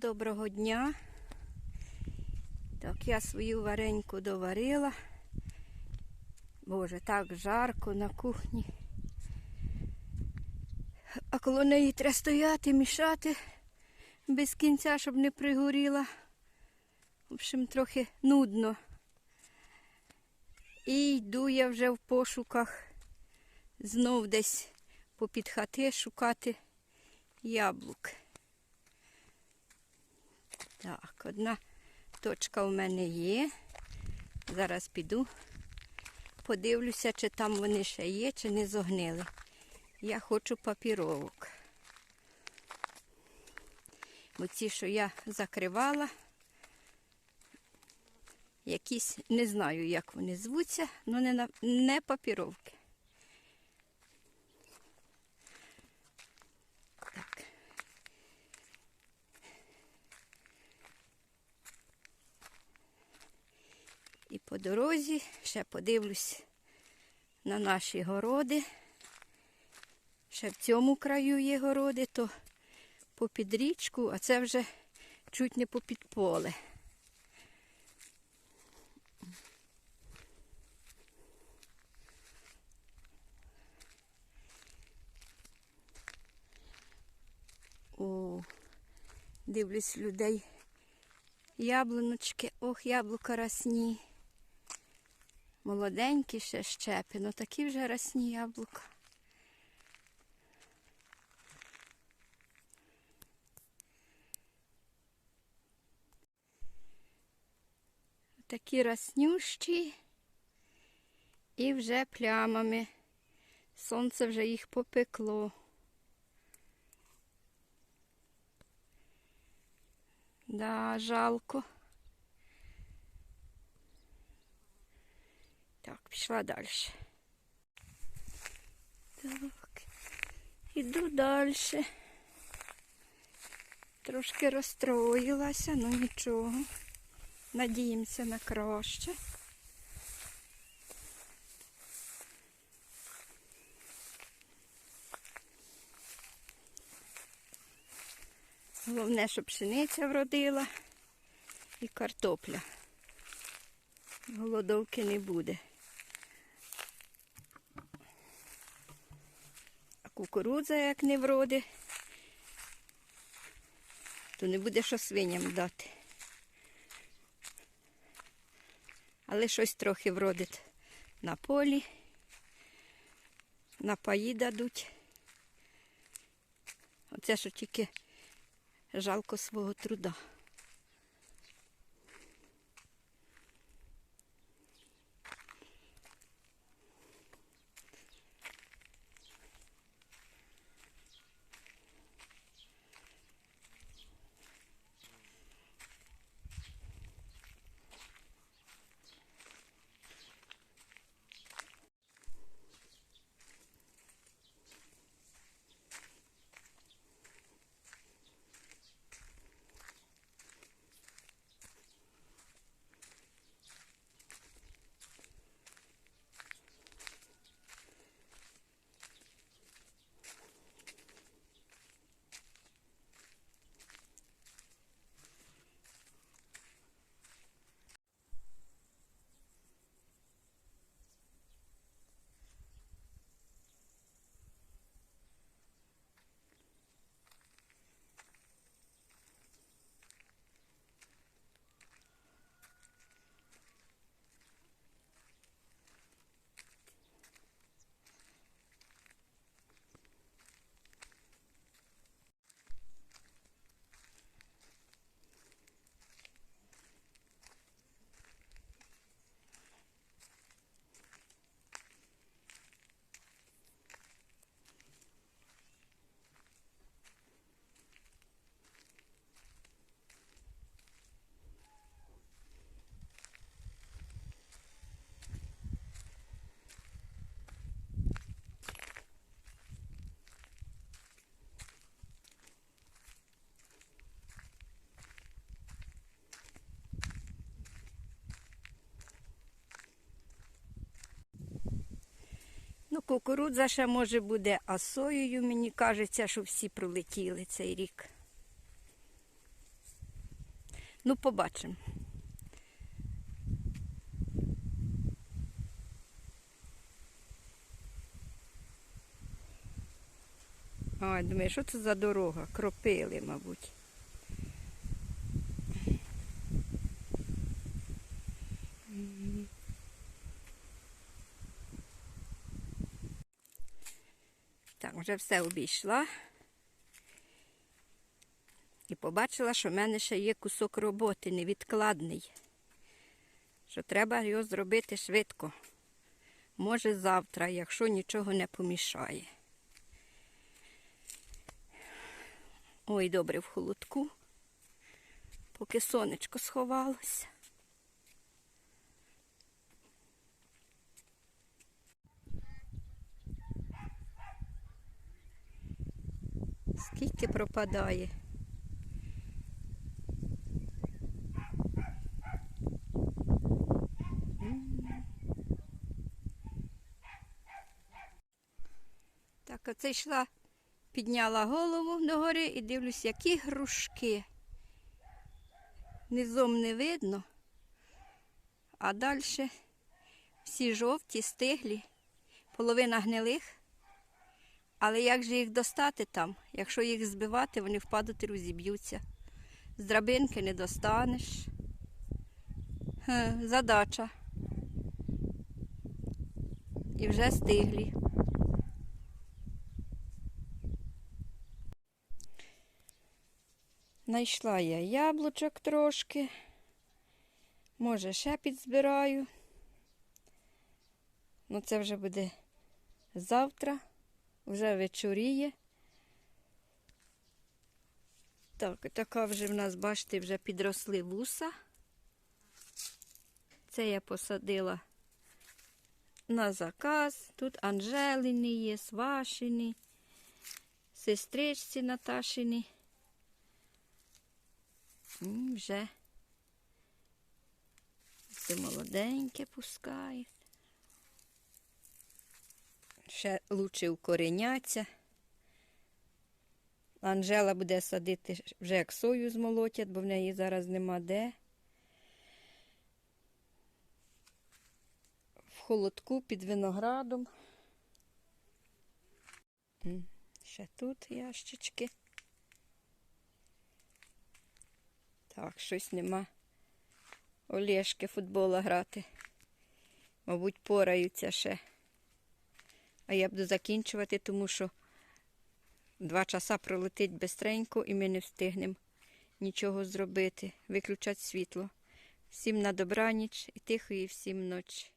Доброго дня. Так, я свою вареньку доварила. Боже, так жарко на кухні. А коло неї треба стояти, мішати без кінця, щоб не пригоріла. В общем, трохи нудно. І йду я вже в пошуках знов десь попід хати шукати яблук. Так, одна точка у мене є. Зараз піду, подивлюся, чи там вони ще є, чи не зогнили. Я хочу папіровок. Бо ці, що я закривала, якісь, не знаю, як вони звуться, але не, на- не папіровки. Дорозі ще подивлюсь на наші городи. Ще в цьому краю є городи, то попід річку, а це вже чуть не попід поле. О, дивлюсь людей. Яблуночки, ох, яблука росні. Молоденькі ще щепи, ну такі вже росні яблука. Такі роснющі і вже плямами. Сонце вже їх попекло. Да, жалко. Пішла далі. Так, іду далі. Трошки розстроїлася, ну нічого. Надіємося на краще. Головне, щоб пшениця вродила і картопля. Голодовки не буде. Кукурудза як не вроде, то не буде що свиням дати. Але щось трохи вродить на полі, на паї дадуть. Оце що тільки жалко свого труда. Ну, кукурудза ще може буде, а соєю мені кажеться, що всі пролетіли цей рік. Ну, побачимо. Ой, думаю, що це за дорога? Кропили, мабуть. Вже все обійшла. І побачила, що в мене ще є кусок роботи невідкладний. Що треба його зробити швидко. Може завтра, якщо нічого не помішає. Ой, добре в холодку, поки сонечко сховалося. Скільки пропадає? Так, оце йшла, підняла голову догори і дивлюсь, які грушки. Низом не видно, а далі всі жовті, стиглі, половина гнилих. Але як же їх достати там? Якщо їх збивати, вони впадуть і розіб'ються. З драбинки не достанеш. Хе, задача. І вже стиглі. Найшла я яблучок трошки. Може, ще підзбираю. Ну, це вже буде завтра, вже вечоріє. Так, така вже в нас, бачите, вже підросли вуса. Це я посадила на заказ. Тут Анжелини є, Свашини, сестричці Наташини. М, Вже це молоденьке пускає. Ще лучше укореняться. Анжела буде садити вже як сою змолотять, бо в неї зараз нема де. В холодку під виноградом. Ще тут ящички. Так, щось нема. Олешки футбола грати. Мабуть, пораються ще. А я буду закінчувати, тому що два часа пролетить бистренько і ми не встигнемо нічого зробити. Виключать світло. Всім на добраніч і тихої всім ночі.